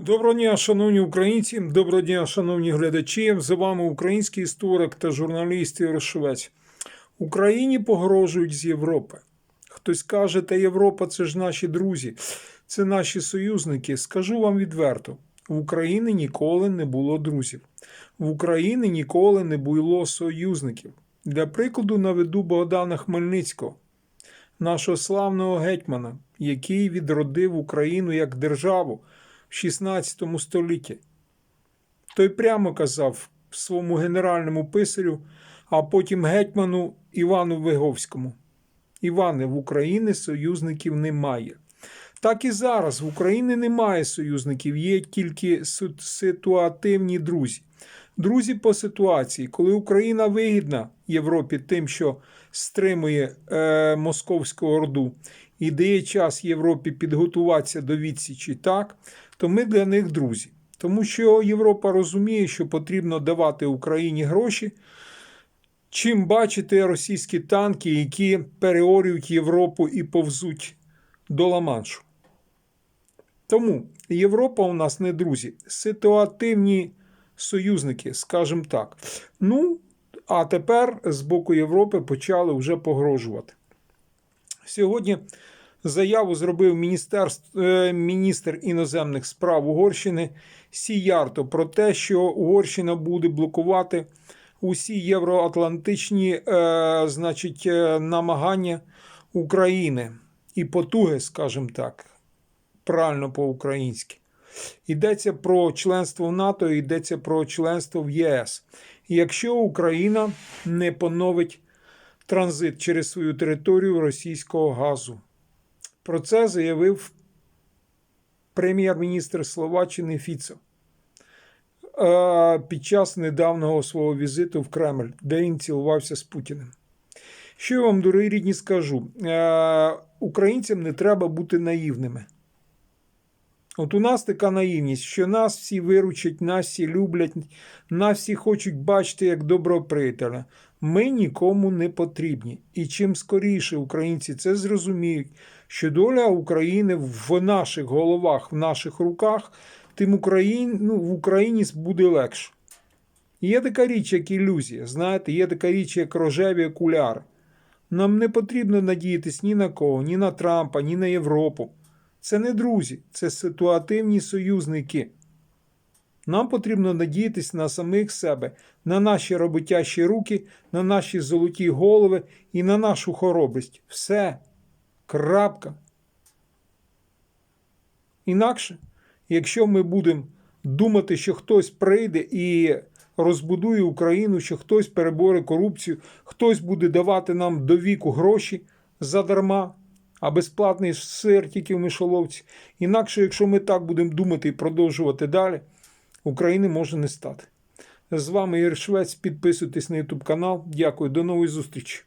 Доброго дня, шановні українці, доброго дня, шановні глядачі. З вами український історик та журналіст Ігор Швець. Україні погрожують з Європи. Хтось каже, та Європа це ж наші друзі, це наші союзники. Скажу вам відверто: в Україні ніколи не було друзів. В Україні ніколи не було союзників. Для прикладу наведу Богдана Хмельницького, нашого славного гетьмана, який відродив Україну як державу в 16 столітті. Той прямо казав своєму генеральному писарю, а потім гетьману Івану Виговському. Іване, в Україні союзників немає. Так і зараз в Україні немає союзників, є тільки ситуативні друзі. Друзі по ситуації, коли Україна вигідна Європі тим, що стримує е, московську орду і дає час Європі підготуватися до відсічі так, то ми для них друзі. Тому що Європа розуміє, що потрібно давати Україні гроші, чим бачити російські танки, які переорюють Європу і повзуть до Ла-Маншу. Тому Європа у нас не друзі, ситуативні союзники, скажімо так. Ну, а тепер з боку Європи почали вже погрожувати. Сьогодні заяву зробив е, міністр іноземних справ Угорщини Сіярто про те, що Угорщина буде блокувати усі євроатлантичні е, значить, е, намагання України і потуги, скажімо так, правильно по-українськи. Йдеться про членство в НАТО, йдеться про членство в ЄС. Якщо Україна не поновить транзит через свою територію російського газу. Про це заявив прем'єр-міністр Словаччини Фіцо е, під час недавнього свого візиту в Кремль, де він цілувався з Путіним. Що я вам, дорогі рідні, скажу? Е, Українцям не треба бути наївними. От у нас така наївність, що нас всі виручать, нас всі люблять, нас всі хочуть бачити як доброго приятеля. Ми нікому не потрібні. І чим скоріше українці це зрозуміють, що доля України в наших головах, в наших руках, тим Україн, ну, в Україні буде легше. Є така річ, як ілюзія. Знаєте, є така річ, як рожеві окуляри. Нам не потрібно надіятись ні на кого, ні на Трампа, ні на Європу. Це не друзі, це ситуативні союзники. Нам потрібно надіятись на самих себе, на наші роботящі руки, на наші золоті голови і на нашу хоробрість. Все. Крапка. Інакше, якщо ми будемо думати, що хтось прийде і розбудує Україну, що хтось переборе корупцію, хтось буде давати нам до віку гроші задарма, а безплатний сир тільки в мишоловці. Інакше, якщо ми так будемо думати і продовжувати далі, України може не стати. З вами Ігор. Підписуйтесь на YouTube канал. Дякую, до нової зустрічі.